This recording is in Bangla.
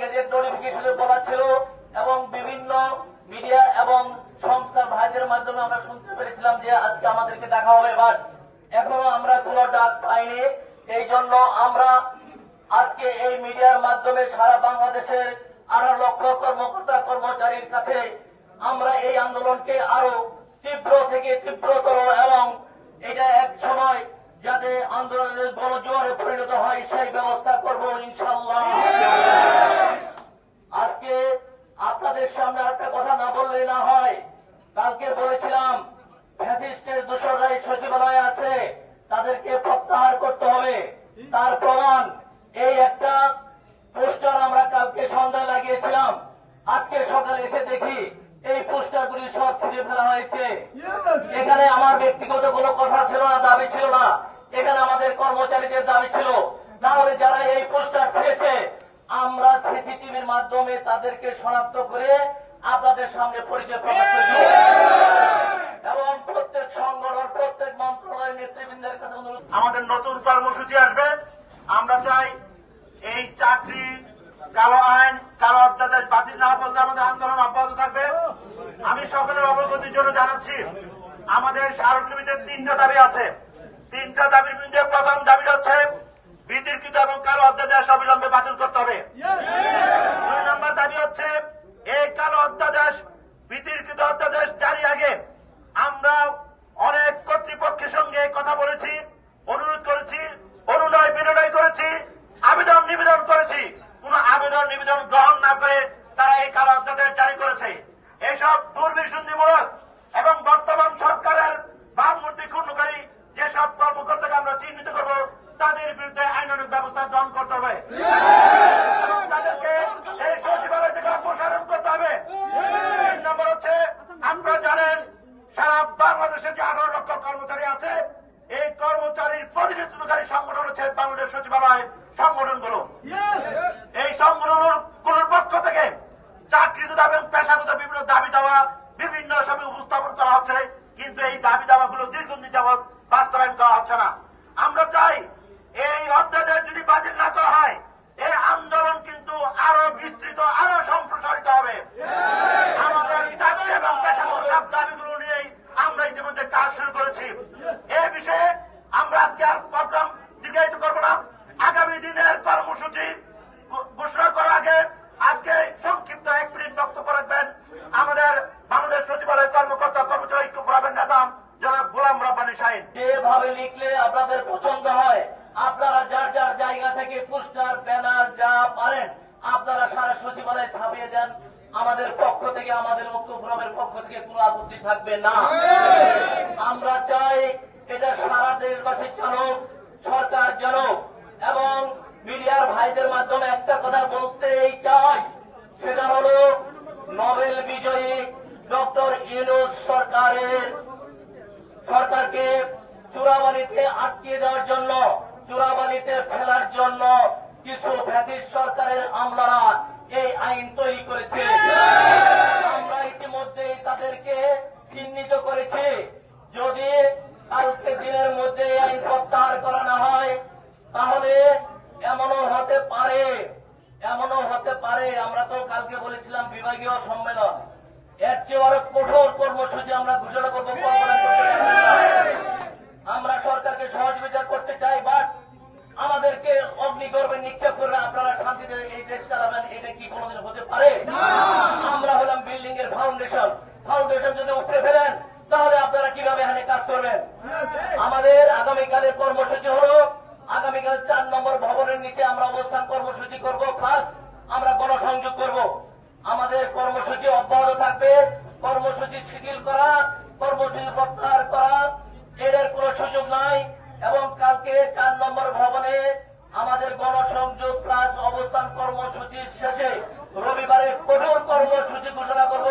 গেজেট নোটিফিকেশনে বলা ছিল এবং বিভিন্ন মিডিয়া এবং সংস্থার ভাইদের মাধ্যমে আমরা শুনতে পেরেছিলাম যে আজকে আমাদেরকে দেখা হবে বাট এখনও আমরা কোনো ডাক পাইনি। এই জন্য আমরা আজকে এই মিডিয়ার মাধ্যমে সারা বাংলাদেশের আঠারো লক্ষ কর্মকর্তা, কর্মচারীর কাছে আমরা এই আন্দোলনকে আরও তীব্র থেকে তীব্রতর এবং এটা এক সময় যাতে আন্দোলনের গণজোয়ারে পরিণত হয়, সেই ব্যবস্থা করব ইনশাল্লাহ আজকে আপনাদের সামনে একটা কথা না বললে না হয় কালকে বলেছিলাম ফ্যাসিস্টের দোসররাই সচিবালয়ে আছে তাদেরকে প্রত্যাহার করতে হবে। তার প্রমাণ এই একটা পোস্টার আমরা কালকে সন্ধ্যায় লাগিয়েছিলাম। আজকে সকালে এসে দেখি এই পোস্টারগুলি সব ছিঁড়ে ফেলা হয়েছে। এখানে আমার ব্যক্তিগত কোনো কথা ছিল না দাবি ছিল না। এখানে আমাদের কর্মচারীদের দাবি ছিল। না হলে যারা এই পোস্টার ছেড়েছে আমরা সিসিটিভির মাধ্যমে তাদেরকে শনাক্ত করে আপনাদের সামনে পরিচয় প্রকাশ করে। এবং প্রত্যেক সংগঠন আমাদের নতুন কর্মসূচি আসবে। আমরা চাই এই চাকরি কালো আইন, কালো অধ্যাদেশ বাতিল না পর্যন্ত আমাদের আন্দোলন অব্যাহত থাকবে। আমি সকলের অবগতির জন্য জানাচ্ছি, আমাদের স্মারকলিপিতে তিনটা দাবি আছে। তিনটা দাবির মধ্যে প্রথম দাবিটা হচ্ছে, বিতর্কিত এবং কালো অধ্যাদেশ অবিলম্বে বাতিল করতে হবে। দুই নম্বর দাবি হচ্ছে, এই কালো অধ্যাদেশ, বিতর্কিত অধ্যাদেশ জারি আগে। আমরা কর্তৃপক্ষের সঙ্গে কথা বলেছি, অনুরোধ করেছি অনুনয় বিনয় করেছি, আবেদন, নিবেদন করেছি। কোন আবেদন, নিবেদন গ্রহণ না করে তারা এই কালো অধ্যাদেশ জারি করেছে। এসব দুর্বিসন্ধিমূলক এবং বর্তমান সরকারের ভাবমূর্তি ক্ষুণ্ণকারী যেসব কর্মকর্তাকে আমরা চিহ্নিত করব, তাদের বিরুদ্ধে আইনানুগ ব্যবস্থা গ্রহণ করতে হবে। তাদেরকে এই সচিবালয় থেকে অপসারণ করতে হবে। নম্বর হচ্ছে, আপনারা জানেন, সারা বাংলাদেশে যে কর্মচারী আছে এই কর্মচারীর প্রতিনিধিত্বকারী সংগঠন হচ্ছে বাংলাদেশ সচিবালয় সংগঠনগুলো। এই সংগঠনগুলোর পক্ষ থেকে চাকরিগত এবং পেশাগত বিভিন্ন দাবি দাওয়া বিভিন্ন সময় উপস্থাপন করা হচ্ছে কিন্তু এই দাবি দাওয়াগুলো দীর্ঘদিন যাবৎ বাস্তবায়ন করা হচ্ছে না। আমরা চাই এই অধ্যাদেশ যদি বাতিল না করা হয় এই আন্দোলন কিন্তু আরও বিস্তৃত আরও সম্প্রসারিত হবে আমাদের চাকরি এবং পেশাগত সব দাবিগুলো নিয়েই আমরা ইতিমধ্যে কাজ শুরু করেছি এ বিষয়ে আমরা আজকে আর প্রোগ্রাম দীর্ঘায়িত করব না আগামী দিনের কর্মসূচি ঘো- ঘোষণা করার আগে আজকে সংক্ষিপ্ত এক মিনিট বক্তব্য রাখবেন আমাদের বাংলাদেশ সচিবালয় কর্মকর্তা কর্মচারী ঐক্য ফোরামের নেতা জনাব গোলাম রব্বানী শাহিন যেভাবে লিখলে আপনাদের পছন্দ হয় আপনারা যার যার জায়গা থেকে পোস্টার ব্যানার যা পারেন আপনারা সারা সচিবালয়ে ছাপিয়ে দেন আমাদের পক্ষ থেকে আমাদের ঐক্য ফোরামের পক্ষ থেকে কোনো আপত্তি থাকবে না। আমরা চাই এটা সারা দেশবাসী জানুক সরকার জানুক এবং মিডিয়ার ভাইদের মাধ্যমে একটা কথা বলতেই চাই সেটা হলো নোবেল বিজয়ী ডক্টর ইউনুস সরকারের সরকারকে চূড়াবালিতে আটকিয়ে দেওয়ার জন্য চূড়াবালিতে ফেলার জন্য কিছু ফ্যাসিস্ট সরকারের আমলারা আইন তৈরি করেছে। আমরা ইতিমধ্যে তাদেরকে চিহ্নিত করেছি। যদি কালকে দিনের মধ্যে আইন প্রত্যাহার করা না হয়, তাহলে এমনও হতে পারে, এমনও হতে পারে। আমরা তো কালকে বলেছিলাম বিভাগীয় সম্মেলন। এর চেয়ে আরও কঠোর কর্মসূচি আমরা ঘোষণা করব আমাদেরকে অগ্নি অগ্নিগর্ভে নিক্ষেপ করে আপনারা শান্তিতে এই দেশ চালাবেন এটা কি কোনোদিন হতে পারে? আমরা হলাম বিল্ডিং এর ফাউন্ডেশন ফাউন্ডেশন যদি উঠে ফেলেন তাহলে আপনারা কীভাবে এখানে কাজ করবেন? হ্যাঁ, আমাদের আগামীকালের কর্মসূচি হলো আগামীকাল চার নম্বর ভবনের নিচে আমরা অবস্থান কর্মসূচি করব। খাস আমরা গণসংযোগ করব। আমাদের কর্মসূচি অব্যাহত থাকবে। কর্মসূচি শিথিল করা কর্মসূচি প্রত্যাহার করা এবারে কঠোর কর্মসূচি ঘোষণা করব।